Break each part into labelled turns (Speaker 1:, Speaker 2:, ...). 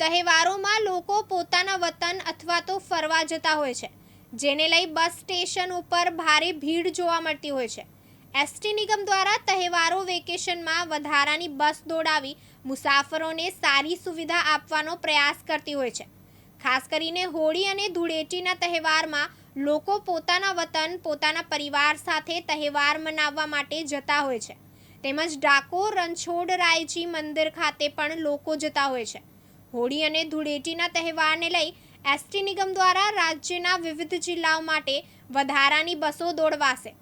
Speaker 1: તહેવારોમાં લોકો પોતાના વતન અથવા તો ફરવા જતા હોય છે, જેને લઈ બસ સ્ટેશન ઉપર ભારે ભીડ જોવા મળતી હોય છે. એસટી નિગમ દ્વારા તહેવારો વેકેશનમાં વધારાની બસ દોડાવી મુસાફરોને સારી સુવિધા આપવાનો પ્રયાસ કરતી હોય છે. ખાસ કરીને હોળી અને ધૂળેટીના તહેવારમાં લોકો પોતાના વતન, પોતાના પરિવાર સાથે તહેવાર મનાવવા માટે જતા હોય છે. તેમજ ડાકોર રણછોડ રાયજી મંદિર ખાતે પણ લોકો જતા હોય છે. હોળી અને ધૂળેટીના તહેવારને લઈ એસટી નિગમ દ્વારા રાજ્યના વિવિધ જિલ્લાઓ માટે વધારાની બસો દોડવાશે.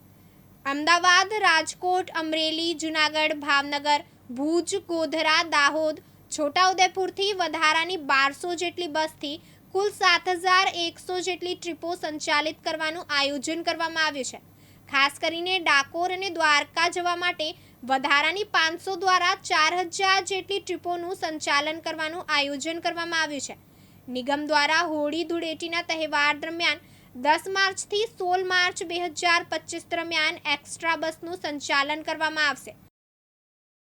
Speaker 1: અમદાવાદ, રાજકોટ, અમરેલી, જુનાગઢ, ભાવનગર, ભુજ, ગોધરા, દાહોદ, છોટાઉદેપુરથી વધારાની બારસો જેટલી બસથી કુલ સાત હજાર એકસો જેટલી ટ્રીપો સંચાલિત કરવાનું આયોજન કરવામાં આવ્યું છે. ખાસ કરીને ડાકોર અને દ્વારકા જવા માટે વધારાની પાંચસો દ્વારા ચાર હજાર જેટલી ટ્રીપોનું સંચાલન કરવાનું આયોજન કરવામાં આવ્યું છે. નિગમ દ્વારા હોળી ધૂળેટીના તહેવાર દરમિયાન દસ માર્ચથી સોળ માર્ચ બે હજાર પચીસ દરમિયાન એક્સ્ટ્રા બસનું સંચાલન કરવામાં આવશે.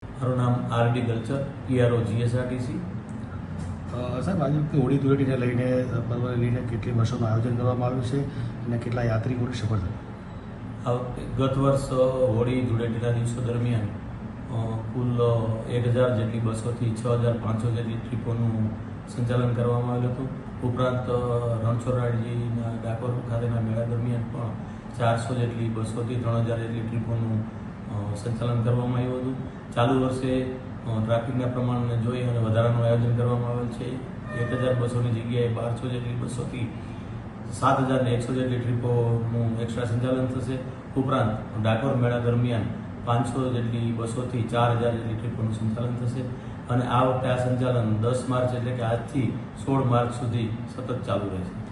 Speaker 2: મારું નામ આરડી ગલ્ચર પીઆરઓ જીએસઆરટીસી.
Speaker 3: સાહેબ આજે વખતે હોળી ધૂળેટીને લઈને પર્વને લઈને કેટલી બસોનું આયોજન કરવામાં આવ્યું છે અને કેટલા યાત્રિકોની સફળ થયું?
Speaker 2: ગત વર્ષ હોળી ધૂળેટીના દિવસો દરમિયાન કુલ એક હજાર જેટલી બસોથી છ હજાર પાંચસો જેટલી ટ્રીપોનું સંચાલન કરવામાં આવ્યું હતું. ઉપરાંત રણછોડરાયજીના ડાકોર ખાતેના મેળા દરમિયાન પણ ચારસો જેટલી બસોથી ત્રણ હજાર જેટલી ટ્રીપોનું સંચાલન કરવામાં આવ્યું હતું. ચાલુ વર્ષે ટ્રાફિકના પ્રમાણને જોઈ અને વધારાનું આયોજન કરવામાં આવેલ છે. એક હજાર બસોની જગ્યાએ બારસો જેટલી બસોથી સાત હજારને એકસો જેટલી ટ્રીપોનું એક્સ્ટ્રા સંચાલન થશે. ઉપરાંત ડાકોર મેળા દરમિયાન પાંચસો જેટલી બસોથી ચાર હજાર જેટલી ટ્રીપોનું સંચાલન થશે. અને આ વખતે આ સંચાલન દસ માર્ચ એટલે કે આજથી સોળ માર્ચ સુધી સતત ચાલુ રહેશે.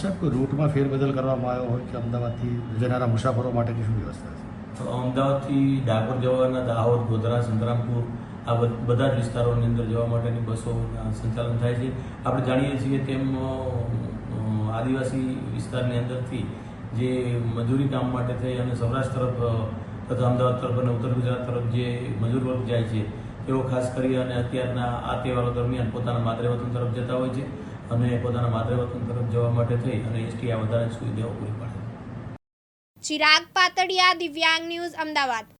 Speaker 3: સાહેબ કોઈ રૂટમાં ફેરબદલ કરવામાં આવ્યો હોય કે અમદાવાદથી જનારા મુસાફરો માટેની શું વ્યવસ્થા છે?
Speaker 2: તો અમદાવાદથી ડાકોર જવાના દાહોદ ગોધરા સંતરામપુર આ બધ- જ વિસ્તારોની અંદર જવા માટેની બસોના સંચાલન થાય છે. આપણે જાણીએ છીએ તેમ આદિવાસી વિસ્તારની અંદરથી જે મજૂરી કામ માટે થઈ અને સૌરાષ્ટ્ર તરફ તથા અમદાવાદ તરફ અને ઉત્તર ગુજરાત તરફ જે મજૂર વર્ગ જાય છે, તેઓ ખાસ કરી અને અત્યારના આ તહેવારો દરમિયાન પોતાના માતૃવતન તરફ જતા હોય છે અને પોતાના માતૃવતન તરફ જવા માટે થઈ અને એસટી આ વધારે સુવિધાઓ પૂરી પાડે
Speaker 1: ચિરાગ પાતળિયા, દિવ્યાંગ ન્યૂઝ, અમદાવાદ.